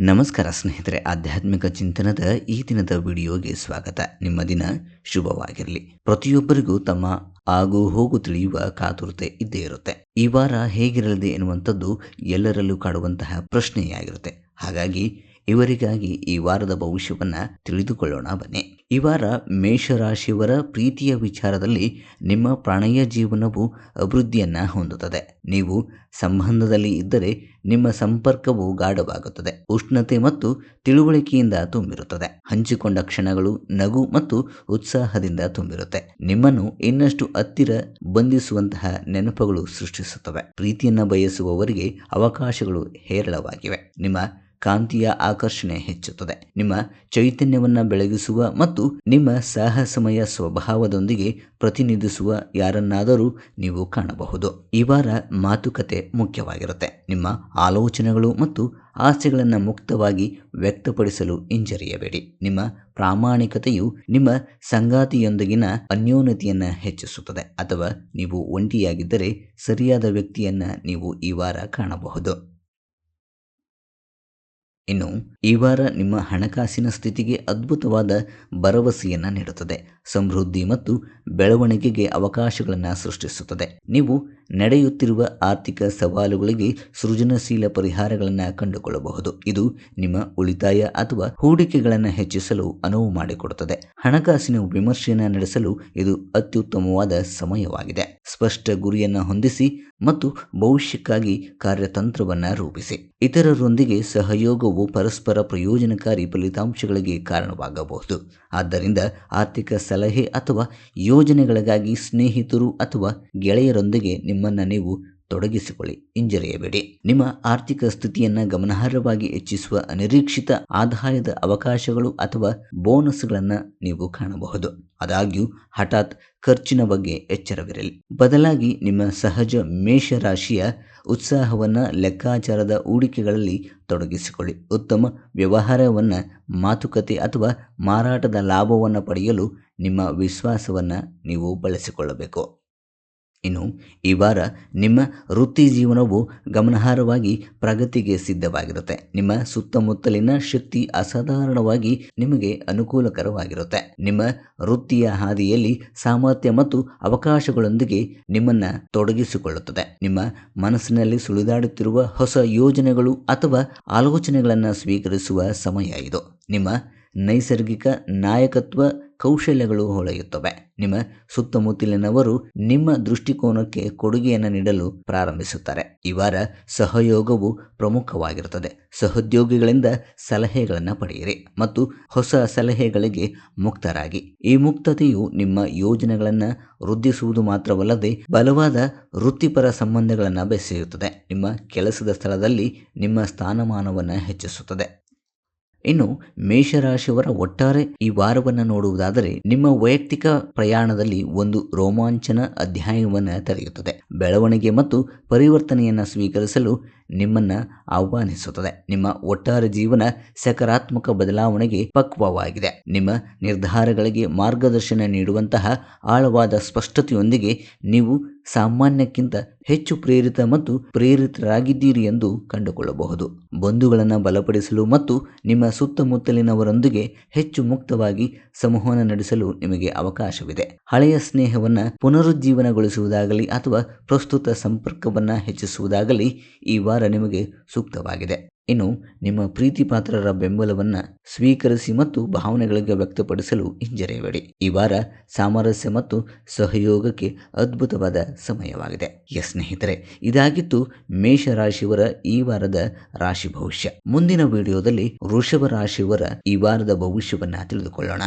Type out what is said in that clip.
ನಮಸ್ಕಾರ ಸ್ನೇಹಿತರೆ, ಆಧ್ಯಾತ್ಮಿಕ ಚಿಂತನದ ಈ ದಿನದ ವಿಡಿಯೋಗೆ ಸ್ವಾಗತ. ನಿಮ್ಮ ದಿನ ಶುಭವಾಗಿರಲಿ. ಪ್ರತಿಯೊಬ್ಬರಿಗೂ ತಮ್ಮ ಆಗು ಹೋಗು ತಿಳಿಯುವ ಕಾತುರತೆ ಇದ್ದೇ ಇರುತ್ತೆ. ಈ ವಾರ ಹೇಗಿರಲಿದೆ ಎನ್ನುವಂಥದ್ದು ಎಲ್ಲರಲ್ಲೂ ಕಾಡುವಂತಹ ಪ್ರಶ್ನೆಯಾಗಿರುತ್ತೆ. ಹಾಗಾಗಿ ಇವರಿಗಾಗಿ ಈ ವಾರದ ಭವಿಷ್ಯವನ್ನು ತಿಳಿದುಕೊಳ್ಳೋಣ ಬನ್ನಿ. ಈ ವಾರ ಮೇಷರಾಶಿಯವರ ಪ್ರೀತಿಯ ವಿಚಾರದಲ್ಲಿ ನಿಮ್ಮ ಪ್ರಣಯ ಜೀವನವು ಅಭಿವೃದ್ಧಿಯನ್ನು ಹೊಂದುತ್ತದೆ. ನೀವು ಸಂಬಂಧದಲ್ಲಿ ಇದ್ದರೆ ನಿಮ್ಮ ಸಂಪರ್ಕವು ಗಾಢವಾಗುತ್ತದೆ. ಉಷ್ಣತೆ ಮತ್ತು ತಿಳುವಳಿಕೆಯಿಂದ ತುಂಬಿರುತ್ತದೆ. ಹಂಚಿಕೊಂಡ ಕ್ಷಣಗಳು ನಗು ಮತ್ತು ಉತ್ಸಾಹದಿಂದ ತುಂಬಿರುತ್ತೆ. ನಿಮ್ಮನ್ನು ಇನ್ನಷ್ಟು ಹತ್ತಿರ ಬಂಧಿಸುವಂತಹ ನೆನಪುಗಳು ಸೃಷ್ಟಿಸುತ್ತವೆ. ಪ್ರೀತಿಯನ್ನು ಬಯಸುವವರಿಗೆ ಅವಕಾಶಗಳು ಹೇರಳವಾಗಿವೆ. ನಿಮ್ಮ ಕಾಂತಿಯ ಆಕರ್ಷಣೆ ಹೆಚ್ಚುತ್ತದೆ. ನಿಮ್ಮ ಚೈತನ್ಯವನ್ನು ಬೆಳಗಿಸುವ ಮತ್ತು ನಿಮ್ಮ ಸಾಹಸಮಯ ಸ್ವಭಾವದೊಂದಿಗೆ ಪ್ರತಿನಿಧಿಸುವ ಯಾರನ್ನಾದರೂ ನೀವು ಕಾಣಬಹುದು. ಈ ವಾರ ಮಾತುಕತೆ ಮುಖ್ಯವಾಗಿರುತ್ತೆ. ನಿಮ್ಮ ಆಲೋಚನೆಗಳು ಮತ್ತು ಆಸೆಗಳನ್ನು ಮುಕ್ತವಾಗಿ ವ್ಯಕ್ತಪಡಿಸಲು ಹಿಂಜರಿಯಬೇಡಿ. ನಿಮ್ಮ ಪ್ರಾಮಾಣಿಕತೆಯು ನಿಮ್ಮ ಸಂಗಾತಿಯೊಂದಿಗಿನ ಅನ್ಯೋನ್ಯತೆಯನ್ನ ಹೆಚ್ಚಿಸುತ್ತದೆ. ಅಥವಾ ನೀವು ಒಂಟಿಯಾಗಿದ್ದರೆ ಸರಿಯಾದ ವ್ಯಕ್ತಿಯನ್ನ ನೀವು ಈ ವಾರ ಕಾಣಬಹುದು. ಇನ್ನು ಈ ವಾರ ನಿಮ್ಮ ಹಣಕಾಸಿನ ಸ್ಥಿತಿಗೆ ಅದ್ಭುತವಾದ ಭರವಸೆಯನ್ನು ನೀಡುತ್ತದೆ. ಸಮೃದ್ಧಿ ಮತ್ತು ಬೆಳವಣಿಗೆಗೆ ಅವಕಾಶಗಳನ್ನು ಸೃಷ್ಟಿಸುತ್ತದೆ. ನೀವು ನಡೆಯುತ್ತಿರುವ ಆರ್ಥಿಕ ಸವಾಲುಗಳಿಗೆ ಸೃಜನಶೀಲ ಪರಿಹಾರಗಳನ್ನು ಕಂಡುಕೊಳ್ಳಬಹುದು. ಇದು ನಿಮ್ಮ ಉಳಿತಾಯ ಅಥವಾ ಹೂಡಿಕೆಗಳನ್ನು ಹೆಚ್ಚಿಸಲು ಅನುವು ಮಾಡಿಕೊಡುತ್ತದೆ. ಹಣಕಾಸಿನ ವಿಮರ್ಶೆಯನ್ನು ನಡೆಸಲು ಇದು ಅತ್ಯುತ್ತಮವಾದ ಸಮಯವಾಗಿದೆ. ಸ್ಪಷ್ಟ ಗುರಿಯನ್ನು ಹೊಂದಿಸಿ ಮತ್ತು ಭವಿಷ್ಯಕ್ಕಾಗಿ ಕಾರ್ಯತಂತ್ರವನ್ನು ರೂಪಿಸಿ. ಇತರರೊಂದಿಗೆ ಸಹಯೋಗವು ಪರಸ್ಪರ ಪ್ರಯೋಜನಕಾರಿ ಫಲಿತಾಂಶಗಳಿಗೆ ಕಾರಣವಾಗಬಹುದು. ಆದ್ದರಿಂದ ಆರ್ಥಿಕ ಸಲಹೆ ಅಥವಾ ಯೋಜನೆಗಳಿಗಾಗಿ ಸ್ನೇಹಿತರು ಅಥವಾ ಗೆಳೆಯರೊಂದಿಗೆ ನಿಮ್ಮನ್ನು ನೀವು ತೊಡಗಿಸಿಕೊಳ್ಳಿ, ಹಿಂಜರಿಯಬೇಡಿ. ನಿಮ್ಮ ಆರ್ಥಿಕ ಸ್ಥಿತಿಯನ್ನು ಗಮನಾರ್ಹವಾಗಿ ಹೆಚ್ಚಿಸುವ ಅನಿರೀಕ್ಷಿತ ಆದಾಯದ ಅವಕಾಶಗಳು ಅಥವಾ ಬೋನಸ್ಗಳನ್ನು ನೀವು ಕಾಣಬಹುದು. ಆದಾಗ್ಯೂ, ಹಠಾತ್ ಖರ್ಚಿನ ಬಗ್ಗೆ ಎಚ್ಚರವಿರಲಿ. ಬದಲಾಗಿ ನಿಮ್ಮ ಸಹಜ ಮೇಷರಾಶಿಯ ಉತ್ಸಾಹವನ್ನು ಲೆಕ್ಕಾಚಾರದ ಹೂಡಿಕೆಗಳಲ್ಲಿ ತೊಡಗಿಸಿಕೊಳ್ಳಿ. ಉತ್ತಮ ವ್ಯವಹಾರವನ್ನು, ಮಾತುಕತೆ ಅಥವಾ ಮಾರಾಟದ ಲಾಭವನ್ನು ಪಡೆಯಲು ನಿಮ್ಮ ವಿಶ್ವಾಸವನ್ನು ನೀವು ಬಳಸಿಕೊಳ್ಳಬೇಕು. ಇನ್ನು ಈ ವಾರ ನಿಮ್ಮ ವೃತ್ತಿ ಜೀವನವು ಗಮನಾರ್ಹವಾಗಿ ಪ್ರಗತಿಗೆ ಸಿದ್ಧವಾಗಿರುತ್ತೆ. ನಿಮ್ಮ ಸುತ್ತಮುತ್ತಲಿನ ಶಕ್ತಿ ಅಸಾಧಾರಣವಾಗಿ ನಿಮಗೆ ಅನುಕೂಲಕರವಾಗಿರುತ್ತೆ. ನಿಮ್ಮ ವೃತ್ತಿಯ ಹಾದಿಯಲ್ಲಿ ಸಾಮರ್ಥ್ಯ ಮತ್ತು ಅವಕಾಶಗಳೊಂದಿಗೆ ನಿಮ್ಮನ್ನ ತೊಡಗಿಸಿಕೊಳ್ಳುತ್ತದೆ. ನಿಮ್ಮ ಮನಸ್ಸಿನಲ್ಲಿ ಸುಳಿದಾಡುತ್ತಿರುವ ಹೊಸ ಯೋಜನೆಗಳು ಅಥವಾ ಆಲೋಚನೆಗಳನ್ನು ಸ್ವೀಕರಿಸುವ ಸಮಯ ಇದು. ನಿಮ್ಮ ನೈಸರ್ಗಿಕ ನಾಯಕತ್ವ ಕೌಶಲ್ಯಗಳು ಹೊಳೆಯುತ್ತವೆ. ನಿಮ್ಮ ಸುತ್ತಮುತ್ತಲಿನವರು ನಿಮ್ಮ ದೃಷ್ಟಿಕೋನಕ್ಕೆ ಕೊಡುಗೆಯನ್ನು ನೀಡಲು ಪ್ರಾರಂಭಿಸುತ್ತಾರೆ. ಈ ವಾರ ಸಹಯೋಗವು ಪ್ರಮುಖವಾಗಿರುತ್ತದೆ. ಸಹೋದ್ಯೋಗಿಗಳಿಂದ ಸಲಹೆಗಳನ್ನು ಪಡೆಯಿರಿ ಮತ್ತು ಹೊಸ ಸಲಹೆಗಳಿಗೆ ಮುಕ್ತರಾಗಿ. ಈ ಮುಕ್ತತೆಯು ನಿಮ್ಮ ಯೋಜನೆಗಳನ್ನು ವೃದ್ಧಿಸುವುದು ಮಾತ್ರವಲ್ಲದೆ ಬಲವಾದ ವೃತ್ತಿಪರ ಸಂಬಂಧಗಳನ್ನು ಬೆಸೆಯುತ್ತದೆ. ನಿಮ್ಮ ಕೆಲಸದ ಸ್ಥಳದಲ್ಲಿ ನಿಮ್ಮ ಸ್ಥಾನಮಾನವನ್ನು ಹೆಚ್ಚಿಸುತ್ತದೆ. ಇನ್ನು ಮೇಷರಾಶಿಯವರ ಒಟ್ಟಾರೆ ಈ ವಾರವನ್ನು ನೋಡುವುದಾದರೆ ನಿಮ್ಮ ವೈಯಕ್ತಿಕ ಪ್ರಯಾಣದಲ್ಲಿ ಒಂದು ರೋಮಾಂಚನ ಅಧ್ಯಾಯವನ್ನು ತೆರೆಯುತ್ತದೆ. ಬೆಳವಣಿಗೆ ಮತ್ತು ಪರಿವರ್ತನೆಯನ್ನು ಸ್ವೀಕರಿಸಲು ನಿಮ್ಮನ್ನ ಆಹ್ವಾನಿಸುತ್ತದೆ. ನಿಮ್ಮ ಒಟ್ಟಾರೆ ಜೀವನ ಸಕಾರಾತ್ಮಕ ಬದಲಾವಣೆಗೆ ಪಕ್ವವಾಗಿದೆ. ನಿಮ್ಮ ನಿರ್ಧಾರಗಳಿಗೆ ಮಾರ್ಗದರ್ಶನ ನೀಡುವಂತಹ ಆಳವಾದ ಸ್ಪಷ್ಟತೆಯೊಂದಿಗೆ ನೀವು ಸಾಮಾನ್ಯಕ್ಕಿಂತ ಹೆಚ್ಚು ಪ್ರೇರಿತ ಮತ್ತು ಪ್ರೇರಿತರಾಗಿದ್ದೀರಿ ಎಂದು ಕಂಡುಕೊಳ್ಳಬಹುದು. ಬಂಧುಗಳನ್ನು ಬಲಪಡಿಸಲು ಮತ್ತು ನಿಮ್ಮ ಸುತ್ತಮುತ್ತಲಿನವರೊಂದಿಗೆ ಹೆಚ್ಚು ಮುಕ್ತವಾಗಿ ಸಂವಹನ ನಡೆಸಲು ನಿಮಗೆ ಅವಕಾಶವಿದೆ. ಹಳೆಯ ಸ್ನೇಹವನ್ನು ಪುನರುಜ್ಜೀವನಗೊಳಿಸುವುದಾಗಲಿ ಅಥವಾ ಪ್ರಸ್ತುತ ಸಂಪರ್ಕವನ್ನು ಹೆಚ್ಚಿಸುವುದಾಗಲಿ ಈ ವಾರ ನಿಮಗೆ ಸೂಕ್ತವಾಗಿದೆ. ಇನ್ನು ನಿಮ್ಮ ಪ್ರೀತಿಪಾತ್ರರ ಬೆಂಬಲವನ್ನು ಸ್ವೀಕರಿಸಿ ಮತ್ತು ಭಾವನೆಗಳಿಗೆ ವ್ಯಕ್ತಪಡಿಸಲು ಹಿಂಜರಿಯಬೇಡಿ. ಈ ವಾರ ಸಾಮರಸ್ಯ ಮತ್ತು ಸಹಯೋಗಕ್ಕೆ ಅದ್ಭುತವಾದ ಸಮಯವಾಗಿದೆ. ಎಸ್ ಸ್ನೇಹಿತರೆ, ಇದಾಗಿತ್ತು ಮೇಷರಾಶಿಯವರ ಈ ವಾರದ ರಾಶಿ ಭವಿಷ್ಯ. ಮುಂದಿನ ವಿಡಿಯೋದಲ್ಲಿ ವೃಷಭ ರಾಶಿಯವರ ಈ ವಾರದ ಭವಿಷ್ಯವನ್ನು ತಿಳಿದುಕೊಳ್ಳೋಣ.